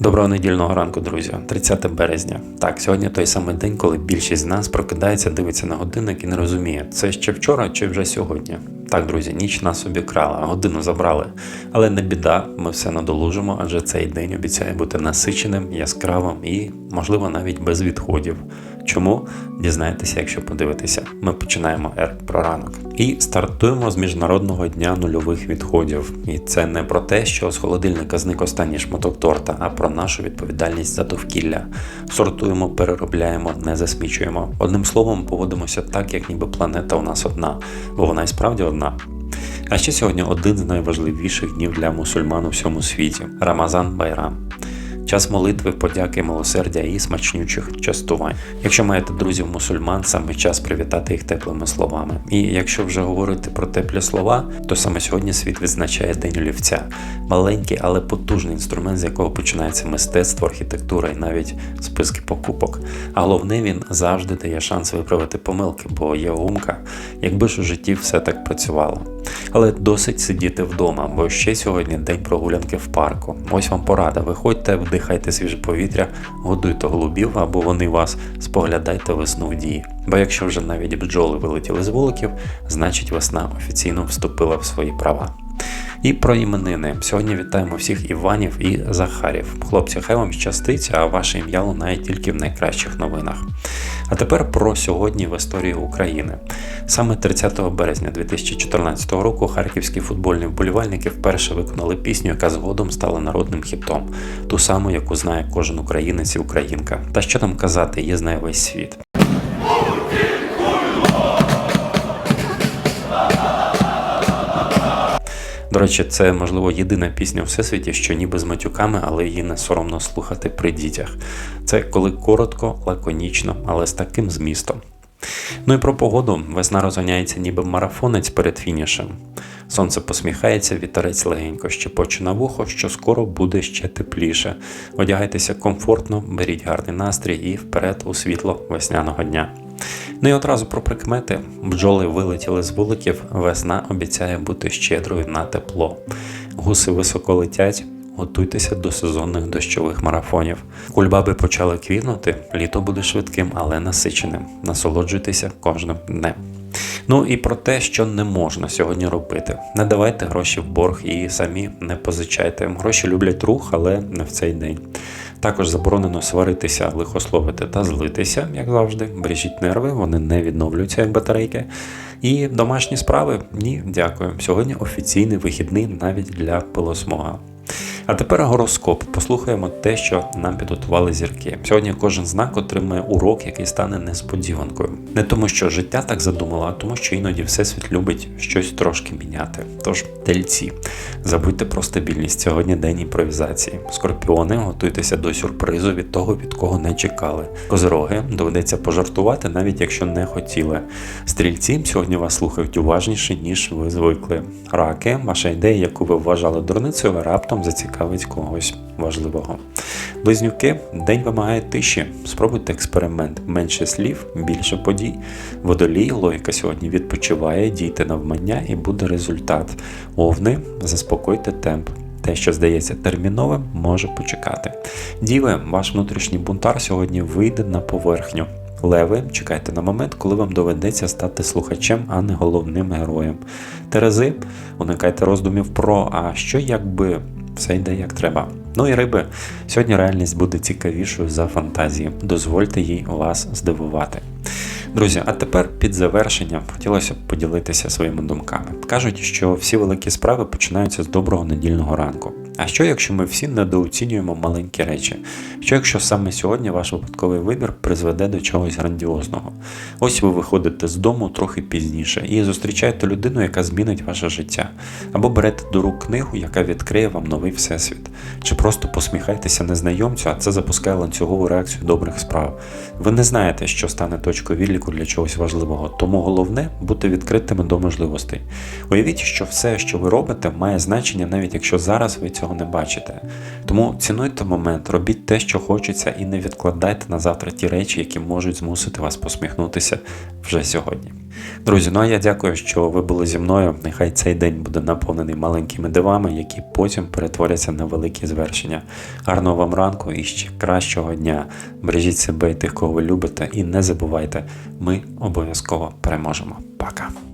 Доброго недільного ранку, друзі. 30 березня. Так, сьогодні той самий день, коли більшість з нас прокидається, дивиться на годинник і не розуміє, це ще вчора чи вже сьогодні. Так, друзі, ніч нас обікрала, годину забрали. Але не біда, ми все надолужимо, адже цей день обіцяє бути насиченим, яскравим і, можливо, навіть без відходів. Чому? Дізнаєтеся, якщо подивитися. Ми починаємо Р про ранок. І стартуємо з міжнародного дня нульових відходів. І це не про те, що з холодильника зник останній шматок торта, а про нашу відповідальність за довкілля. Сортуємо, переробляємо, не засмічуємо. Одним словом, поводимося так, як ніби планета у нас одна, бо вона і справді одна. А ще сьогодні один з найважливіших днів для мусульман у всьому світі Рамазан Байрам. Час молитви, подяки, милосердя і смачнючих частувань. Якщо маєте друзів мусульман, саме час привітати їх теплими словами. І якщо вже говорити про теплі слова, то саме сьогодні світ відзначає День олівця. Маленький, але потужний інструмент, з якого починається мистецтво, архітектура і навіть списки покупок. А головне, він завжди дає шанс виправити помилки, бо є гумка, якби ж у житті все так працювало. Але досить сидіти вдома, бо ще сьогодні день прогулянки в парку. Ось вам порада. Виходьте, вдихайте свіже повітря, годуйте голубів або вони вас, споглядайте весну в дії. Бо якщо вже навіть бджоли вилетіли з вуликів, значить весна офіційно вступила в свої права. І про іменини. Сьогодні вітаємо всіх Іванів і Захарів. Хлопці, хай вам щастить, а ваше ім'я лунає тільки в найкращих новинах. А тепер про сьогодні в історії України. Саме 30 березня 2014 року харківські футбольні вболівальники вперше виконали пісню, яка згодом стала народним хітом, ту саму, яку знає кожен українець і українка. Та що там казати, її знає весь світ. Речі, це можливо єдина пісня у всесвіті, що ніби з матюками, але її не соромно слухати при дітях. Це коли коротко, лаконічно, але з таким змістом. Ну і про погоду весна розганяється ніби марафонець перед фінішем. Сонце посміхається, вітерець легенько щепоче на вухо, що скоро буде ще тепліше. Одягайтеся комфортно, беріть гарний настрій і вперед у світло весняного дня. Ну і одразу про прикмети. Бджоли вилетіли з вуликів, весна обіцяє бути щедрою на тепло. Гуси високо летять, готуйтеся до сезонних дощових марафонів. Кульбаби почали квітнути, літо буде швидким, але насиченим. Насолоджуйтеся кожним днем. Ну і про те, що не можна сьогодні робити. Не давайте гроші в борг і самі не позичайте. Гроші люблять рух, але не в цей день. Також заборонено сваритися, лихословити та злитися, як завжди. Бережіть нерви, вони не відновлюються як батарейки. І домашні справи ні, дякую. Сьогодні офіційний вихідний навіть для пилосмога. А тепер гороскоп. Послухаємо те, що нам підготували зірки. Сьогодні кожен знак отримує урок, який стане несподіванкою. Не тому, що життя так задумало, а тому, що іноді всесвіт любить щось трошки міняти. Тож, тельці, забудьте про стабільність. Сьогодні день імпровізації. Скорпіони, готуйтеся до сюрпризу від того, від кого не чекали. Козороги доведеться пожартувати, навіть якщо не хотіли. Стрільці сьогодні вас слухають уважніше, ніж ви звикли. Раки, ваша ідея, яку ви вважали дурницею, раптом зацікавить когось важливого. Близнюки, день вимагає тиші. Спробуйте експеримент. Менше слів, більше подій. Водолій, логіка сьогодні відпочиває, дійте навмання і буде результат. Овни, заспокойте темп. Те, що здається терміновим, може почекати. Діви, ваш внутрішній бунтар сьогодні вийде на поверхню. Леви, чекайте на момент, коли вам доведеться стати слухачем, а не головним героєм. Терези, уникайте роздумів про а що якби все йде як треба. Ну і риби, сьогодні реальність буде цікавішою за фантазії. Дозвольте їй вас здивувати. Друзі, а тепер під завершення хотілося б поділитися своїми думками. Кажуть, що всі великі справи починаються з доброго недільного ранку. А що, якщо ми всі недооцінюємо маленькі речі? Що якщо саме сьогодні ваш випадковий вибір призведе до чогось грандіозного? Ось ви виходите з дому трохи пізніше і зустрічаєте людину, яка змінить ваше життя, або берете до рук книгу, яка відкриє вам новий всесвіт, чи просто посміхайтеся незнайомцю, а це запускає ланцюгову реакцію добрих справ. Ви не знаєте, що стане точкою відліку для чогось важливого, тому головне бути відкритими до можливостей. Уявіть, що все, що ви робите, має значення, навіть якщо зараз ви цього цього не бачите. Тому цінуйте момент, робіть те, що хочеться, і не відкладайте на завтра ті речі, які можуть змусити вас посміхнутися вже сьогодні. Друзі, ну а я дякую, що ви були зі мною. Нехай цей день буде наповнений маленькими дивами, які потім перетворяться на великі звершення. Гарного вам ранку і ще кращого дня. Бережіть себе і тих, кого ви любите, і не забувайте, ми обов'язково переможемо. Пока!